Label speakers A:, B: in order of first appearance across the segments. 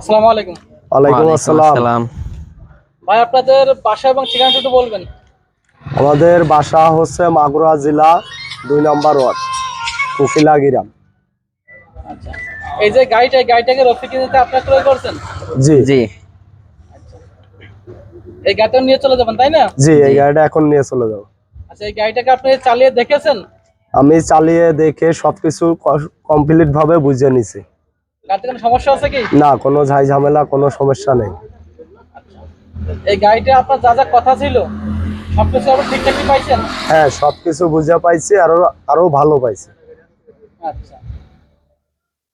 A: আসসালামু আলাইকুম।
B: ওয়ালাইকুম আসসালাম।
A: ভাই আপনাদের বাসা এবং ঠিকানাটা একটু বলবেন।
B: আমাদের বাসা হচ্ছে মাগুরা জেলা দুই নম্বর ওয়ার্ড কুকিলা গ্রাম।
A: আচ্ছা। এই যে গাড়িটা গাড়িটাকে রফিক কিনতে আপনার ক্রয় করছেন?
B: জি।
C: জি।
A: এই গাড়িটা নিয়ে চলে যাবেন তাই না?
B: জি এই গাড়িটা এখন নিয়ে চলে যাব।
A: আচ্ছা এই গাড়িটাকে আপনি চালিয়ে দেখেছেন?
B: আমি চালিয়ে দেখে সবকিছু কমপ্লিট ভাবে বুঝে নিছি।
A: গাড়িতে কোনো সমস্যা আছে কি?
B: না কোনো ঝাই ঝামেলা কোনো সমস্যা নেই।
A: এই গাড়িটা আপনার যা যা কথা ছিল সবকিছু আপনি ঠিকঠাক পাইছেন?
B: হ্যাঁ সবকিছু বুঝে পাইছি আরও আরও ভালো পাইছি।
A: আচ্ছা।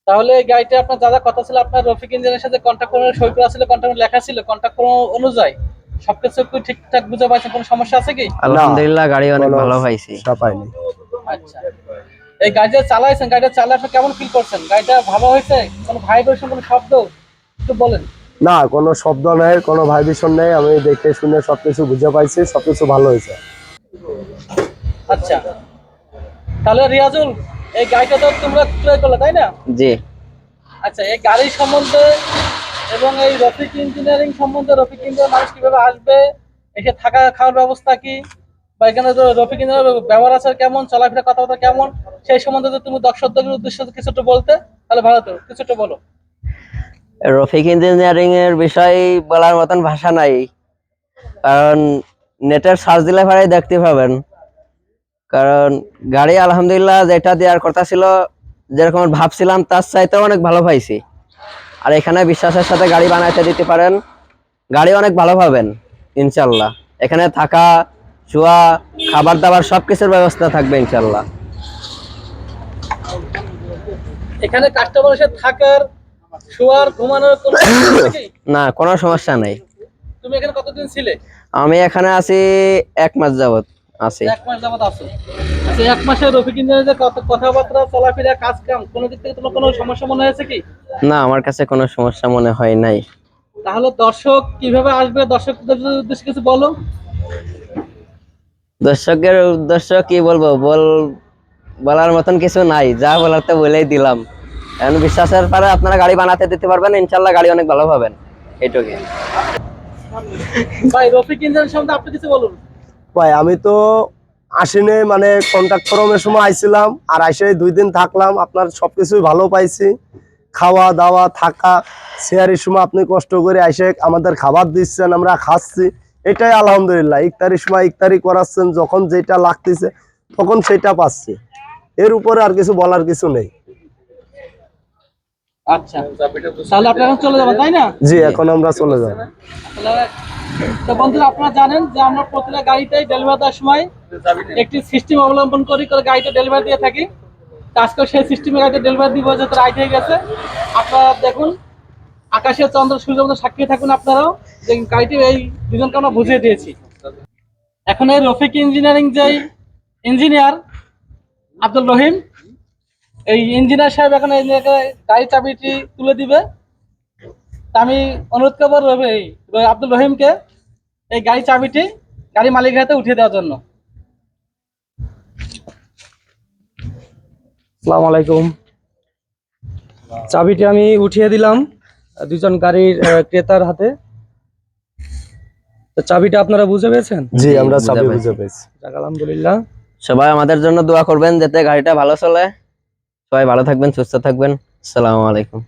A: তাহলে এই গাড়িটা আপনার যা যা কথা ছিল আপনার রফিক ইঞ্জিনের সাথে কন্ট্যাক্ট করে সই করা ছিল কন্ট্যাক্ট লেখা ছিল কন্ট্যাক্ট কোনো অনুযায়ী সবকিছু কি ঠিকঠাক বুঝে পাইছেন? কোনো সমস্যা আছে কি?
C: আলহামদুলিল্লাহ গাড়ি অনেক ভালো পাইছি।
B: সমস্যা পাইনি।
A: আচ্ছা। এই গাড়িটা চালাইছেন গাড়িটা চালায় আপনি কেমন ফিল করছেন? গাড়িটা ভালো হয়েছে? কোনো ভাইব্রেশন কোনো শব্দ? একটু বলেন।
B: না কোনো শব্দ নেই কোনো ভাইব্রেশন নেই। আমি দেখে শুনে সবকিছু বুঝে পাইছি সবকিছু ভালো হয়েছে।
A: আচ্ছা। তাহলে রিয়াজুল এই গাড়িটা তো তোমরা ক্রয় করলে তাই না?
C: জি।
A: আচ্ছা এই গাড়ি সম্বন্ধে এবং এই রফিক ইঞ্জিনিয়ারিং সম্বন্ধে রফিক ইঞ্জিনিয়ার মানুষ কীভাবে আসবে? এসে থাকা খাওয়ার ব্যবস্থা কি? বা এখানে তো রফিক ইঞ্জিনিয়ার ব্যবহার আছে কেমন? চলাফেরা কথাবার্তা কেমন? সেই সম্বন্ধে তুমি দর্শকদের উদ্দেশ্যে কিছু একটু বলতে, তাহলে ভালো তো কিছু একটু বলো।
C: রফিক ইঞ্জিনিয়ারিং এর বিষয় বলার মতন ভাষা নাই। কারণ নেটের সার্চ দিলে পরেই দেখতে পাবেন। কারণ গাড়ি আলহামদুলিল্লাহ যেটা দেওয়ার কথা ছিল, যেরকম ভাবছিলাম, তার চাইতেও অনেক ভালো পাইছি। আর এখানে বিশ্বাসের সাথে গাড়ি বানাইতে দিতে পারেন, গাড়ি অনেক ভালো পাবেন, ইনশাল্লাহ। এখানে থাকা, শোয়া খাবার দাবার সব কিছুর ব্যবস্থা থাকবে, ইনশাল্লাহ।
A: এখানে কাস্টমার এসে থাকার শোয়ার ঘুমানোর কোনো?
C: না কোনো সমস্যা নাই।
A: তুমি এখানে কতদিন ছিলে?
C: আমি এখানে আছি এক মাস যাবত আছি।
A: এক মাস যাবত আছো। আচ্ছা এক মাসে রফিক ইঞ্জিনিয়ারের কত- কথাবার্তা চলাফেরা কাজ কাম কোনো দিক থেকে তোমার কোনো সমস্যা মনে হয়েছে কি?
C: না আমার কাছে কোনো সমস্যা মনে হয় নাই।
A: তাহলে দর্শক কীভাবে আসবে? দর্শকদের উদ্দেশ্যে কিছু বলো।
C: দর্শকের উদ্দেশ্য কি বলব? বল বলার মতন কিছু নাই যা বলার তো বলেই দিলাম। এখন বিশ্বাসের পরে আপনারা গাড়ি বানাতে দিতে পারবেন ইনশাল্লাহ গাড়ি অনেক ভালো পাবেন। এইটুকুই
A: ভাই রফিক ইঞ্জিনিয়ার সম্বন্ধে আপনি কিছু বলুন।
B: ভাই আমি তো আসিনি মানে কন্ট্যাক্ট ফরমের সময় আইছিলাম আর আইসে দুই দিন থাকলাম আপনার সবকিছুই ভালো পাইছি। খাওয়া দাওয়া থাকা শেয়ারের সময় আপনি কষ্ট করে আইসে আমাদের খাবার দিচ্ছেন আমরা খাচ্ছি। এটাই আলহামদুলিল্লাহ ইফতারির সময় ইফতারি করাচ্ছেন যখন যেটা লাগতেছে তখন সেটা পাচ্ছি। এর উপরে আর কিছু বলার কিছু নেই।
A: আচ্ছা তাহলে আপনি চলে যাবেন তাই না?
B: জি এখন আমরা চলে যাব।
A: তো বন্ধুরা আপনারা জানেন যে আমরা প্রতিটা গাড়িতেই ডেলিভারি দেওয়ার সময় একটি সিস্টেম অবলম্বন করি করে গাড়িটা ডেলিভারি দিয়ে থাকি। সেই সিস্টেমে গাড়িটা ডেলিভারি দিব রাইট হয়ে গেছে। আপনারা দেখুন আকাশের চন্দ্র সূর্য সাক্ষী থাকুন আপনারাও। যে গাড়িটি এই দুজনকে আমরা বুঝিয়ে দিয়েছি। এখন এই রফিক ইঞ্জিনিয়ারিং যে ইঞ্জিনিয়ার আব্দুল রহিম। এই ইঞ্জিনিয়ার সাহেব এখন এই গাড়ি চাবিটি তুলে দিবে। আমি অনুরোধ করব আব্দুল রহিমকে এই গাড়ি চাবিটি গাড়ি মালিকের হাতে উঠিয়ে দেওয়ার জন্য।
D: আসসালামু আলাইকুম। চাবিটি আমি উঠিয়ে দিলাম দুজন গাড়ির ক্রেতার হাতে। তো চাবিটা আপনারা বুঝে পেয়েছেন?
B: জি আমরা চাবি বুঝে পেয়েছি।
D: আলহামদুলিল্লাহ।
C: সবাই আমাদের জন্য দোয়া করবেন, যাতে গাড়িটা ভালো চলে। সবাই ভালো থাকবেন, সুস্থ থাকবেন। আসসালামু আলাইকুম।